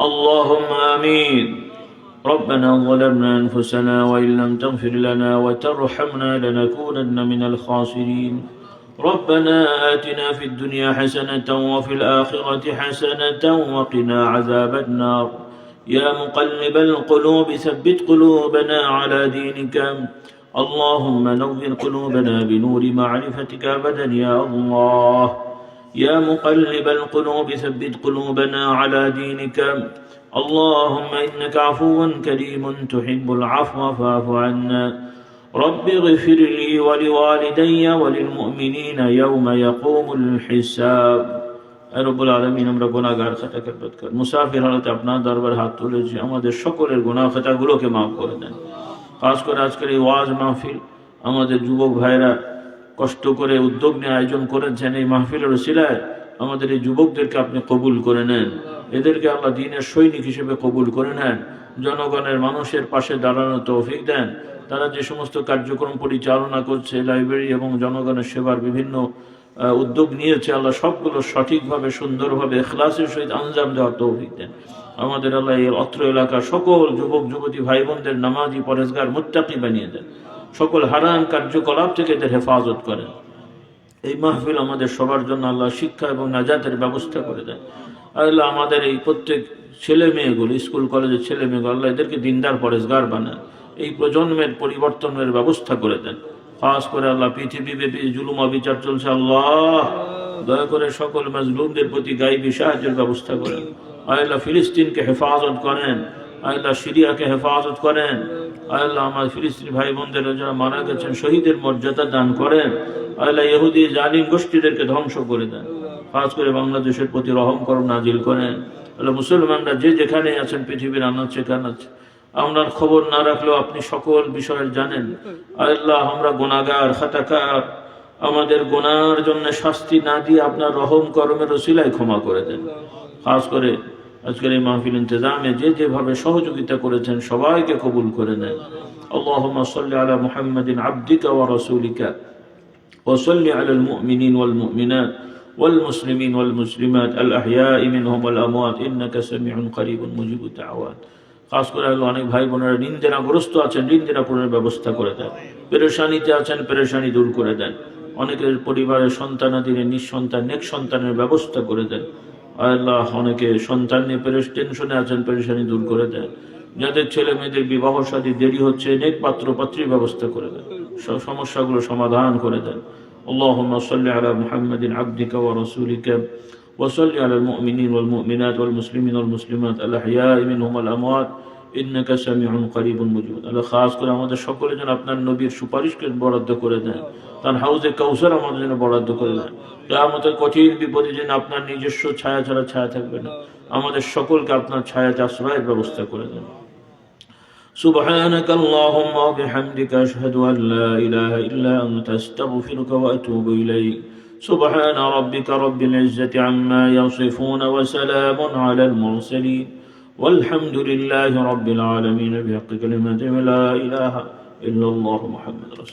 اللهم آمين. ربنا ظلمنا أنفسنا وإن لم تغفر لنا وترحمنا لنكونن من الخاسرين. ربنا آتنا في الدنيا حسنة وفي الآخرة حسنة وقنا عذاب النار. يا مقلب القلوب ثبت قلوبنا على دينك. اللهم نور قلوبنا بنور معرفتك أبدا يا الله. يا مقلب القلوب ثبت قلوبنا على دينك اللهم إنك عفو كريم تحب العفو فاعف عنا رب اغفر لي ولوالدي وللمؤمنين يوم يقوم الحساب রব্বুল আলমিন আমরা গুণাগার খাতা খেদমত কর মুসাফির হালতে আপনার দরবার হাত তুলেছি আমাদের সকলের গুণা খাতাগুলোকে মাফ করে দেন খাস করে আজকের এই ওয়াজ মাহফিল আমাদের যুবক ভাইরা কষ্ট করে উদ্যোগ নিয়ে আয়োজন করেছেন এই মাহফিলের শিলায় আমাদের এই যুবকদেরকে আপনি কবুল করে নেন। এদেরকে আল্লাহ দিনের সৈনিক হিসেবে কবুল করে নেন। জনগণের মানুষের পাশে দাঁড়ানোর তৌফিক দেন। তারা যে সমস্ত কার্যক্রম পরিচালনা করছে, লাইব্রেরি এবং জনগণের সেবার বিভিন্ন উদ্যোগ নিয়েছে, আল্লাহ সবগুলো সঠিকভাবে, সুন্দরভাবে, এখলাসের সহিত আঞ্জাম দেওয়ার তৌফিক দেন। আমাদের আল্লাহ অত্র এলাকার সকল যুবক, যুবতী ভাই বোনদের নামাজি, পরেশগার, মুত্তাকি বানিয়ে দেন। সকল হারান কার্যকলাপ থেকে এদের হেফাজত করেন। এই মাহফিল আমাদের সবার জন্য আল্লাহ শিক্ষা এবং নাজাতের ব্যবস্থা করে দেন। আল্লাহ আমাদের এই প্রত্যেক ছেলে মেয়েগুলো, স্কুল, কলেজের ছেলে মেয়েগুলো, আল্লাহ এদেরকে দিনদার পরেশগার বানান। এই প্রজন্মের পরিবর্তনের ব্যবস্থা করে দেন। খাস করে আল্লাহ পৃথিবী ব্যাপী জুলুম অবিচার চলছে আল্লাহ। দয়া করে সকল মজলুমদের প্রতি গাইবী সাহায্যের ব্যবস্থা করেন। আল্লাহ ফিলিস্তিনকে হেফাজত করেন। আল্লাহ সিরিয়াকে হেফাজত করেন। আল্লাহ আমার ফিলিস্তিনি ভাই বোনদের যারা মারা গেছেন, শহীদের মর্যাদা দান করেন। আল্লাহ ইহুদি জালিম গোষ্ঠীদেরকে ধ্বংস করে দেন। খাস করে বাংলাদেশের প্রতি রহম করম নাজিল করেন। আল্লাহ মুসলমানরা যে যেখানে আছেন, পৃথিবীর আনাচ আছে আপনার খবর না রাখলেও আপনি সকল বিষয়ের জানেন। আল্লাহ, আমরা গোনাগার খাতাকার আমাদের গোনার জন্য শাস্তি না দিয়ে আপনার রহম, করমের রসিলায় ক্ষমা করে দেন। খাস করে আজকের এই মাহফিল ইন্তজামে যে যেভাবে সহযোগিতা করেছেন সবাইকে কবুল করে নেন اللهم صل على محمد عبدك ورسولك وصل على المؤمنين والمؤمنات والمسلمين والمسلمات الأحياء منهم والأموات إنك سميع قريب مجيب الدعوات খাস করে হলো অনেক ভাই বোনেরা নিন্দেনাগ্রস্ত আছেন নিন্দেনা পূরণের ব্যবস্থা করে দেন পেরেশানিতে আছেন পেরেশানি দূর করে দেন অনেকের পরিবারের সন্তানাদিনে নিঃসন্তান নেক সন্তানের ব্যবস্থা করে দেন আল্লাহ অনেকে সন্তান নিয়ে পেরেশ টেনশনে আছেন পেরেশানি দূর করে দেন যাদের ছেলে মেয়েদের বিবাহ সাদী দেরি হচ্ছে নেক পাত্র পাত্রীর ব্যবস্থা করে দেন সব সমস্যাগুলো সমাধান করে দেন اللهم صل على محمد عبدك ورسولك وصل على المؤمنين والمؤمنات والمسلمين والمسلمات الأحياء منهم والأموات إنك سميع قريب مجيب আল্লাহ খাস করে আমাদের সকলে যেন আপনার নবীর সুপারিশকে বরাদ্দ করে দেন তার হাউজে কাউসার আমাদের জন্য বরাদ্দ করে দেন আমাদের কঠিন বিপদে যেন আপনার নিজস্ব ছায়া ছাড়া ছায়া থাকবে না আমাদের সকলকে আপনার ছায়া আশ্রয়ের ব্যবস্থা করে দেন سبحانك اللهم وبحمدك أشهد أن لا إله إلا أنت أستغفرك وأتوب إليك سبحان ربك رب العزة عما يصفون وسلام على المرسلين والحمد لله رب العالمين. بحق كلمة لا إله إلا الله محمد رسول